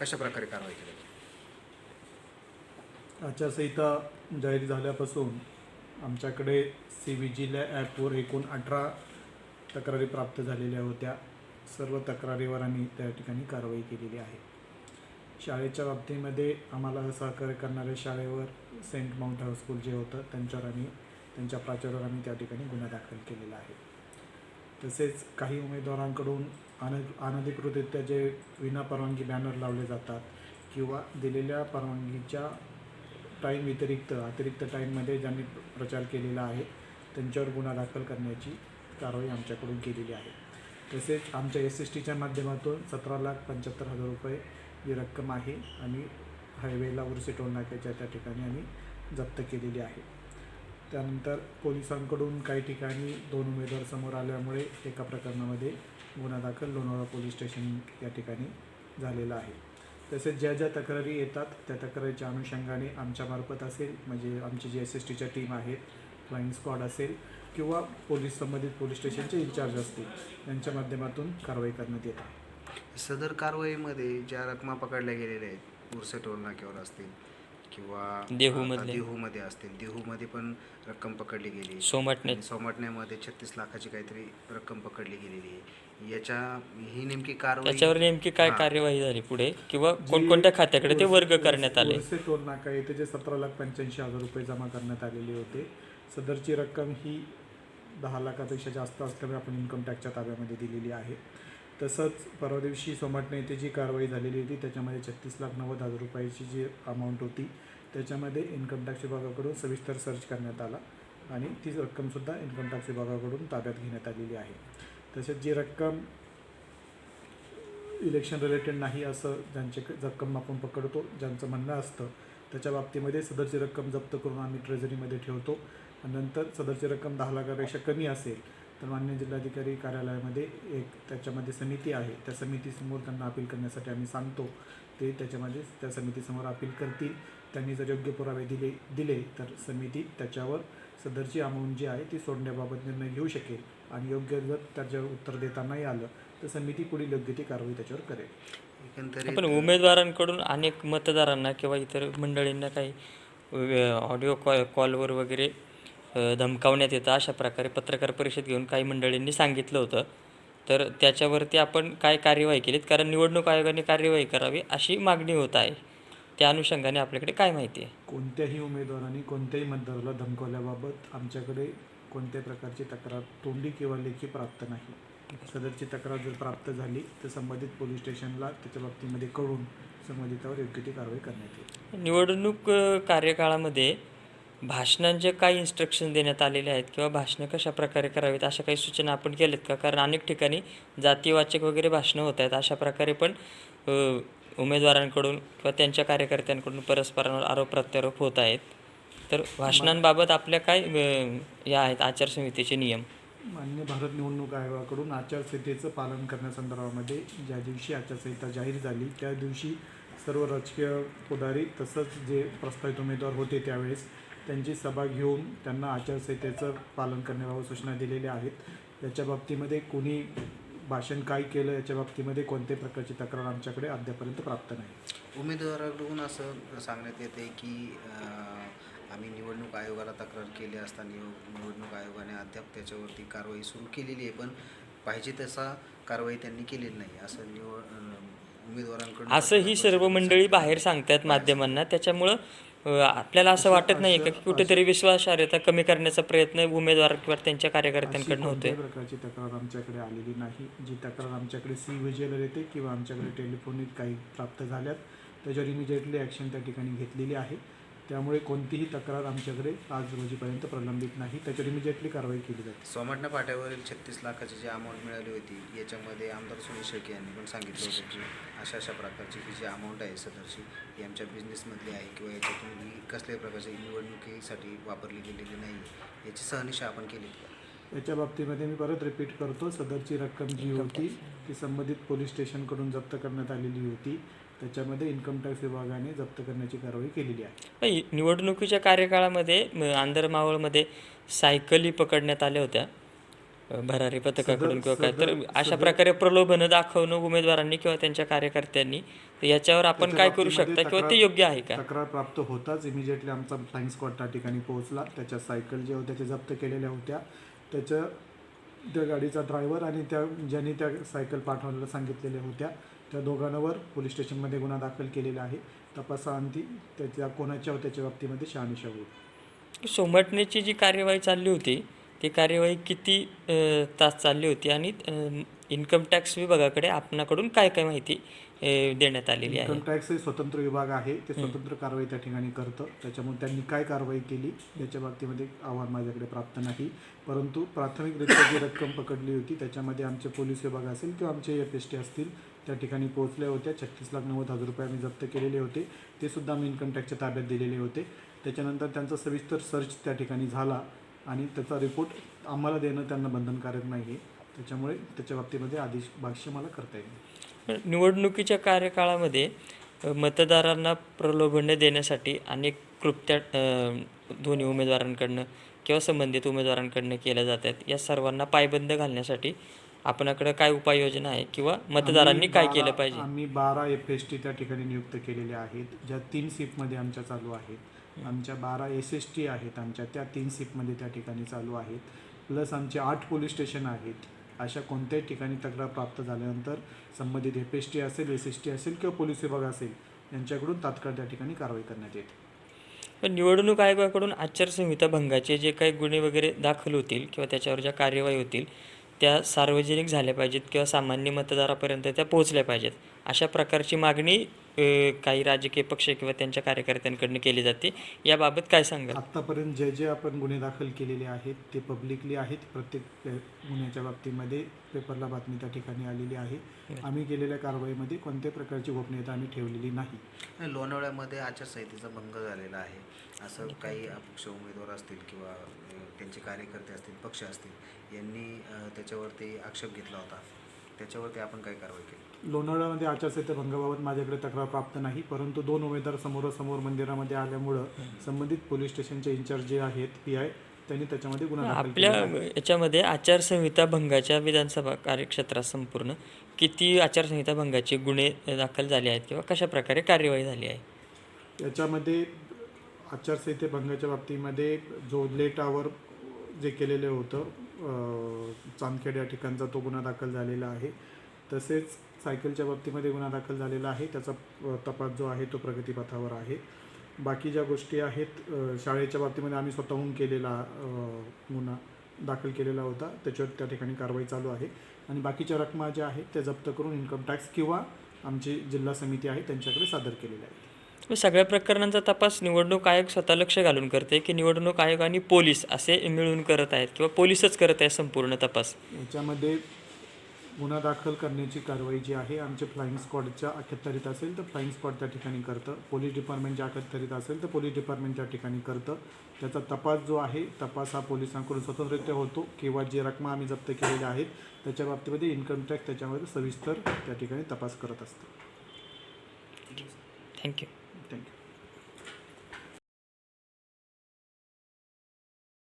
कशा प्रकारे कारवाई केली? आचारसंहिता जाहीर झाल्यापासून आमच्याकडे सी व्ही जीला ॲपवर एकूण अठरा तक्रारी प्राप्त झालेल्या होत्या. सर्व तक्रारीवर आम्ही त्या ठिकाणी कारवाई केलेली आहे. शाळेच्या बाबतीमध्ये आम्हाला सहकार्य करणाऱ्या शाळेवर सेंट माउंट हायस्कूल जे होतं त्यांच्यावर आम्ही त्यांच्या प्राचार्यावर आम्ही त्या ठिकाणी गुन्हा दाखल केलेला आहे. तसेच काही उमेदवारांकडून अन अनधिकृतरित्या जे विनापरवानगी बॅनर लावले जातात किंवा दिलेल्या परवानगीच्या टाईम व्यतिरिक्त अतिरिक्त टाईममध्ये ज्यांनी प्रचार केलेला आहे त्यांच्यावर गुन्हा दाखल करण्याची कारवाई आमच्याकडून केलेली आहे. तसेच आमच्या एस एस टीच्या माध्यमातून सतरा लाख पंच्याहत्तर हजार रुपये ही रक्कम आहे आणि हायवेला उर्से टोल नाक्याच्या त्या ठिकाणी आम्ही जप्त केलेली आहे. त्यानंतर पोलिसांकडून काही ठिकाणी दोन उमेदवार समोर आल्यामुळे एका प्रकरणामध्ये गुन्हा दाखल लोणावळा पोलीस स्टेशन या ठिकाणी झालेला आहे. तसेच ज्या ज्या तक्रारी येतात त्या तक्रारीच्या अनुषंगाने आमच्यामार्फत असेल म्हणजे आमची जी एस एस टीच्या टीम आहेत फ्लाईंग स्क्वॉड असेल किंवा पोलीस संबंधित पोलीस स्टेशनचे इन्चार्ज असतील यांच्या माध्यमातून कारवाई करण्यात येतात सदर कारवाईमध्ये ज्या रकमा पकडल्या गेलेल्या आहेत उर्से टोल असतील किंवा देहूमधले. आता देहूमध्ये असतील देहूमध्ये पण रक्कम पकडली गेली. सोमटणे. सोमाटण्यामध्ये छत्तीस लाखाची काहीतरी रक्कम पकडली गेलेली आहे. याच्या ही नेमकी कारवाई त्याच्यावर नेमकी काय. कार्यवाही झाली पुढे? किंवा कोणकोणत्या खात्याकडे ते वर्ग करण्यात आले? टोल नाका येथे जे सतरा लाख पंच्याऐंशी हजार रुपये जमा करण्यात आलेले होते सदरची रक्कम ही दहा लाखापेक्षा जास्त असल्यामुळे आपण इन्कम टॅक्सच्या ताब्यामध्ये दिलेली आहे. तसंच परवा दिवशी सोमाटणे येथे जी कारवाई झालेली होती त्याच्यामध्ये छत्तीस लाख नव्वद हजार रुपयाची जी अमाऊंट होती त्याच्यामध्ये इन्कम टॅक्स विभागाकडून सविस्तर सर्च करण्यात आला आणि ती रक्कमसुद्धा इन्कम टॅक्स विभागाकडून ताब्यात घेण्यात आलेली आहे. तसेच जी रक्कम इलेक्शन रिलेटेड नाही असं ज्यांचे रक्कम आपण पकडतो ज्यांचं म्हणणं असतं त्याच्या बाबतीमध्ये सदरची रक्कम जप्त करून आम्ही ट्रेझरीमध्ये ठेवतो. नंतर सदरची रक्कम दहा लाखापेक्षा कमी असेल तर मान्य जिल्हाधिकारी कार्यालयामध्ये एक त्याच्यामध्ये समिती आहे. त्या समितीसमोर त्यांना अपील करण्यासाठी आम्ही सांगतो. ते त्याच्यामध्ये त्या समितीसमोर अपील करतील. त्यांनी जर योग्य पुरावे दिले दिले तर समिती त्याच्यावर सदरची अमाऊंट जी आहे ती सोडण्याबाबत निर्णय घेऊ शकेल. आणि योग्य जर त्याच्यावर उत्तर देता नाही आलं तर समिती पुढील योग्य ती कारवाई त्याच्यावर करेल. आपण उमेदवारांकडून अनेक मतदारांना किंवा इतर मंडळींना काही ऑडिओ कॉल कॉलवर वगैरे धमकावण्यात येतं. अशा प्रकारे पत्रकार परिषद घेऊन काही मंडळींनी सांगितलं होतं. तर त्याच्यावरती आपण काय कार्यवाही केलीत? कारण निवडणूक आयोगाने कार्यवाही करावी अशी मागणी होत आहे. त्या अनुषंगाने आपल्याकडे काय माहिती आहे? कोणत्याही उमेदवारांनी कोणत्याही मतदाराला धमकवल्याबाबत आमच्याकडे कोणत्याही प्रकारची तक्रार तोंडी किंवा लेखी प्राप्त नाही. सदरची तक्रार जर प्राप्त झाली तर संबंधित पोलीस स्टेशनला त्याच्या बाबतीमध्ये कळून संबंधितावर योग्य ती कारवाई करण्यात येईल. निवडणूक कार्यकाळामध्ये भाषणांचे काय इन्स्ट्रक्शन देण्यात आलेले आहेत किंवा भाषणं कशा प्रकारे करावीत अशा काही सूचना आपण केल्यात का? कारण अनेक ठिकाणी जातीवाचक वगैरे भाषणं होत आहेत. अशा प्रकारे पण उमेदवारांकडून किंवा त्यांच्या कार्यकर्त्यांकडून परस्परांवर आरोप प्रत्यारोप होत आहेत. तर भाषणांबाबत आपल्या काय या आहेत आचारसंहितेचे नियम? मान्य भारत निवडणूक आयोगाकडून आचारसंहितेचं पालन करण्यासंदर्भामध्ये ज्या दिवशी आचारसंहिता जाहीर झाली त्या दिवशी सर्व राजकीय पुढारी तसंच जे प्रस्तावित उमेदवार होते त्यावेळेस त्यांची सभा घेऊन त्यांना आचारसंहितेचं पालन करण्याबाबत सूचना दिलेल्या आहेत. याच्या बाबतीमध्ये कोणी भाषण काय केलं याच्या बाबतीमध्ये कोणत्याही प्रकारची तक्रार आमच्याकडे अद्यापर्यंत प्राप्त नाही. उमेदवाराकडून असं सांगण्यात येते की आम्ही निवडणूक आयोगाला तक्रार केली असता निव निवडणूक आयोगाने अद्याप त्याच्यावरती कारवाई सुरू केलेली आहे पण पाहिजे तसा कारवाई त्यांनी केलेली नाही. असं निवड उमेदवारांकडून असं ही सर्व मंडळी बाहेर सांगतात माध्यमांना. त्याच्यामुळं आपल्याला असं वाटत नाही का कुठेतरी विश्वासार्हता कमी करण्याचा प्रयत्न उमेदवार किंवा त्यांच्या कार्यकर्त्यांकडनं होतोय कोणत्याही प्रकारची तक्रार आमच्याकडे आलेली नाही. जी तक्रार आमच्याकडे सी व्हिज्युअल येते किंवा आमच्याकडे टेलिफोनिक काही प्राप्त झाल्यात त्याच्यावर इमिजिएटली ॲक्शन त्या ठिकाणी घेतलेली आहे. त्यामुळे कोणतीही तक्रार आमच्याकडे आज रोजीपर्यंत प्रलंबित नाही. त्याच्यावर इमिजिएटली कारवाई केली जाते. सोमाटणा पाट्यावरील छत्तीस लाखाची जी अमाऊंट मिळाली होती याच्यामध्ये आमदार सुनील शेळके यांनी पण सांगितलं होतं की अशा अशा प्रकारची ही जी अमाऊंट आहे सदरची ही आमच्या बिझनेसमधली आहे किंवा याच्यातून ही कसल्याही प्रकारची निवडणुकीसाठी वापरली गेलेली नाही याची सहनिशा आपण केली? याच्या बाबतीमध्ये मी परत रिपीट करतो. सदरची रक्कम जी होती ती संबंधित पोलीस स्टेशनकडून जप्त करण्यात आलेली होती. त्याच्यामध्ये इन्कम टॅक्स विभागाने जप्त करण्याची कारवाई केलेली आहे. निवडणुकीच्या कार्यकाळामध्ये म, आंधरमावळमध्ये सायकली पकडण्यात आल्या होत्या. भरारी पथकाकडून किंवा काय तर अशा प्रकारे प्रलोभनं दाखवणं उमेदवारांनी किंवा त्यांच्या कार्यकर्त्यांनी तर याच्यावर आपण काय करू शकता किंवा ते योग्य आहे का? तक्रार प्राप्त होताच इमिजिएटली आमचा फ्लाईंग स्क्वॉड त्या ठिकाणी पोहोचला. त्याच्या सायकल जे होत्या ते जप्त केलेल्या होत्या. त्याच्या त्या गाडीचा ड्रायव्हर आणि त्या ज्यांनी त्या सायकल पाठवलेलं सांगितलेल्या होत्या त्या दोघांवर पोलीस स्टेशनमध्ये गुन्हा दाखल केलेला आहे. तपासाअंती त्याच्या कोणाच्या त्याच्या बाबतीमध्ये शहानिशा होईल. सोमटण्याची जी कार्यवाही चालली होती ती कार्यवाही किती तास चालली होती आणि इन्कम टॅक्स विभागाकडे आपणाकडून काय काय माहिती देण्यात आलेली आहे? इन्कम टॅक्स हे स्वतंत्र विभाग आहे. ते स्वतंत्र कारवाई त्या ठिकाणी करतं. त्याच्यामुळे त्यांनी काय कारवाई केली याच्या बाबतीमध्ये आव्हान माझ्याकडे प्राप्त नाही. परंतु प्राथमिकरित्या जी रक्कम पकडली होती त्याच्यामध्ये आमचे पोलीस विभाग असेल किंवा आमचे एफ एस टी असतील त्या ठिकाणी पोहोचल्या होत्या. छत्तीस लाख नव्वद हजार रुपये आम्ही जप्त केलेले होते. ते सुद्धा आम्ही इन्कम टॅक्सच्या ताब्यात दिलेले होते. त्याच्यानंतर त्यांचा सविस्तर सर्च त्या ठिकाणी झाला. आणि त्याचा रिपोर्ट आम्हाला देणं त्यांना बंधनकारक नाही आहे त्याच्यामुळे त्याच्या बाबतीमध्ये आदेश भाष्य मला करता येईल. निवडणुकीच्या कार्यकाळामध्ये मतदारांना प्रलोभने देण्यासाठी अनेक कृत्या दोन्ही उमेदवारांकडनं किंवा संबंधित उमेदवारांकडनं केल्या जातात. या सर्वांना पायबंद घालण्यासाठी आपणाकडे काय उपाययोजना आहे किंवा मतदारांनी काय केलं पाहिजे? आम्ही बारा एफ एस टी त्या ठिकाणी नियुक्त केलेल्या आहेत. ज्या तीन सीटमध्ये आमच्या चालू आहेत. आमच्या बारा एस एस टी आहेत. आमच्या त्या तीन सीटमध्ये त्या ठिकाणी चालू आहेत. प्लस आमचे आठ पोलीस स्टेशन आहेत. अशा कोणत्याही ठिकाणी तक्रार प्राप्त झाल्यानंतर संबंधित एफ एस टी असेल एस एस टी असेल किंवा पोलीस विभाग असेल यांच्याकडून तात्काळ त्या ठिकाणी कारवाई करण्यात येते. पण निवडणूक आयोगाकडून आचारसंहिता भंगाचे जे काही गुन्हे वगैरे दाखल होतील किंवा त्याच्यावर ज्या कार्यवाही होतील त्या सार्वजनिक झाल्या पाहिजेत किंवा सामान्य मतदारापर्यंत त्या पोहोचल्या पाहिजेत. अशा प्रकारची मागणी काही राजकीय पक्ष किंवा त्यांच्या कार्यकर्त्यांकडनं केली जाते. याबाबत काय सांगाल? आत्तापर्यंत जे जे आपण गुन्हे दाखल केलेले आहेत ते पब्लिकली आहेत. प्रत्येक गुन्ह्याच्या बाबतीमध्ये पेपरला बातमी त्या ठिकाणी आलेली आहे. आम्ही केलेल्या कारवाईमध्ये कोणत्याही प्रकारची गोपनीयता आम्ही ठेवलेली नाही. लोणावळ्यामध्ये आचारसंहितेचा भंग झालेला आहे. असं काही अपक्ष उमेदवार असतील किंवा त्यांचे कार्यकर्ते असतील पक्ष असतील यांनी त्याच्यावरती आक्षेप घेतला होता. त्याच्यावरती आपण काय कारवाई केली? लोणावळ्यामध्ये आचारसंहिता भंगाबाबत माझ्याकडे तक्रार प्राप्त नाही परंतु दोन उमेदवार समोरासमोर मंदिरामध्ये आल्यामुळं संबंधित पोलीस स्टेशनचे इन्चार्ज जे आहेत पी आय त्यांनी त्याच्यामध्ये गुन्हा दाखल आपल्या केलेला आहे. याच्यामध्ये आचारसंहिता भंगाच्या विधानसभा कार्यक्षेत्रात संपूर्ण किती आचारसंहिता भंगाचे गुन्हे दाखल झाले आहेत किंवा कशा प्रकारे कार्यवाही झाली आहे याच्यामध्ये आचारसंहिते भंगाच्या बाबतीमध्ये जो लेट आवर जे केलेलं होतं अं, चांदखेड या ठिकाणचा तो गुन्हा दाखल झालेला आहे तसेच सायकलच्या बाबतीमध्ये गुन्हा दाखल झालेला आहे. त्याचा तपास जो आहे तो प्रगतीपथावर आहे. बाकी ज्या गोष्टी आहेत शाळेच्या बाबतीमध्ये आम्ही स्वतःहून केलेला गुन्हा दाखल केलेला होता. त्याच्यावर त्या ठिकाणी कारवाई चालू आहे. आणि बाकीच्या रकमा ज्या आहेत त्या जप्त करून इन्कम टॅक्स किंवा आमची जिल्हा समिती आहे त्यांच्याकडे सादर केलेल्या आहेत. सगळ्या प्रकरणांचा तपास निवडणूक आयोग स्वतः लक्ष घालून करते की निवडणूक आयोग आणि पोलीस असे मिळून करत आहेत किंवा पोलीसच करत आहे संपूर्ण तपास? याच्यामध्ये गुन्हा दाखल करण्याची कारवाई जी आहे आमच्या फ्लाईंग स्क्वॉडच्या अखत्यारीत असेल तर फ्लाईंग स्क्वॉड त्या ठिकाणी करतं. पोलीस डिपार्टमेंटच्या अखत्यारीत असेल तर पोलीस डिपार्टमेंट त्या ठिकाणी करतं. त्याचा तपास जो आहे तपास हा पोलिसांकडून स्वतंत्ररित्या होतो. किंवा जे रकमा आम्ही जप्त केलेल्या आहेत त्याच्या बाबतीमध्ये इन्कम टॅक्स त्याच्यामध्ये सविस्तर त्या ठिकाणी तपास करत असतो. थँक्यू